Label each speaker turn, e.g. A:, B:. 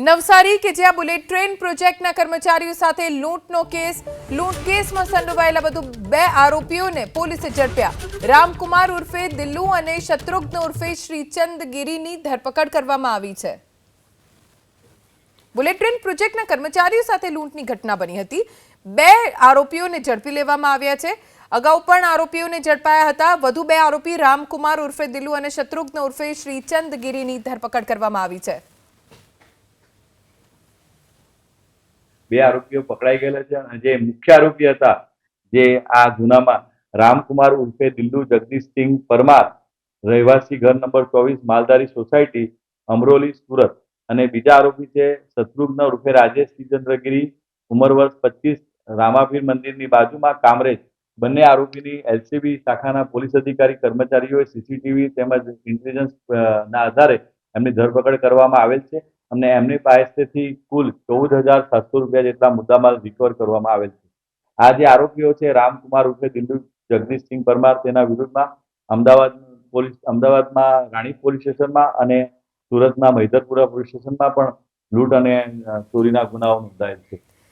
A: નવસારી કે જ્યાં bullet train પ્રોજેક્ટના કર્મચારીઓ સાથે લૂંટનો કેસ, લૂંટ કેસમાં સંડોવાયેલા બધું બે આરોપીઓને પોલીસે ઝડપ્યા. રામકુમાર ઉર્ફે દિલ્લુ અને શત્રુઘ્ન ઉર્ફે શ્રીચંદ ગિરીની ધરપકડ કરવામાં આવી છે. બુલેટ ટ્રેન પ્રોજેક્ટના કર્મચારીઓ સાથે લૂંટની ઘટના બની હતી. બે આરોપીઓને ઝડપી લેવામાં આવ્યા છે. અગાઉ પણ આરોપીઓને ઝડપાયા હતા. વધુ બે આરોપી રામકુમાર ઉર્ફે દિલ્લુ અને શત્રુઘ્ન ઉર્ફે શ્રીચંદ ગિરીની ધરપકડ કરવામાં આવી છે.
B: બે આરોપીઓ પકડાઈ ગયેલા છે અને જે મુખ્ય આરોપી હતા, જે આ ગુનામાં રામકુમાર ઉર્ફે દિલ્લુ જગદીશસિંહ પરમાર, રહેવાસી ઘર નંબર ચોવીસ, માલધારી સોસાયટી, અમરોલી, સુરત અને બીજા આરોપી છે શત્રુઘ્ન ઉર્ફે રાજેશ ચંદ્રગીરી ઉંમર વર્ષ પચીસ, રામાપીર મંદિરની બાજુમાં કામરેજ. બંને આરોપીની એલસીબી શાખાના પોલીસ અધિકારી કર્મચારીઓએ સીસીટીવી તેમજ ઇન્ટેલિજન્સ ના આધારે એમની ધરપકડ કરવામાં આવેલ છે. અને એમની પાસેથી કુલ ચૌદ હજાર સાતસો રૂપિયા જેટલા મુદ્દામાલ રિકવર કરવામાં આવેલ છે. આ જે આરોપીઓ છે, રામકુમાર ઉર્ફે દિલ્લુ જગદીશસિંહ પરમાર, તેના વિરુદ્ધમાં અમદાવાદ પોલીસ, અમદાવાદમાં રાણી પોલીસ સ્ટેશનમાં અને સુરતના મૈદરપુરા પોલીસ સ્ટેશનમાં પણ લૂંટ અને ચોરીના ગુનાઓ નોંધાયેલ છે.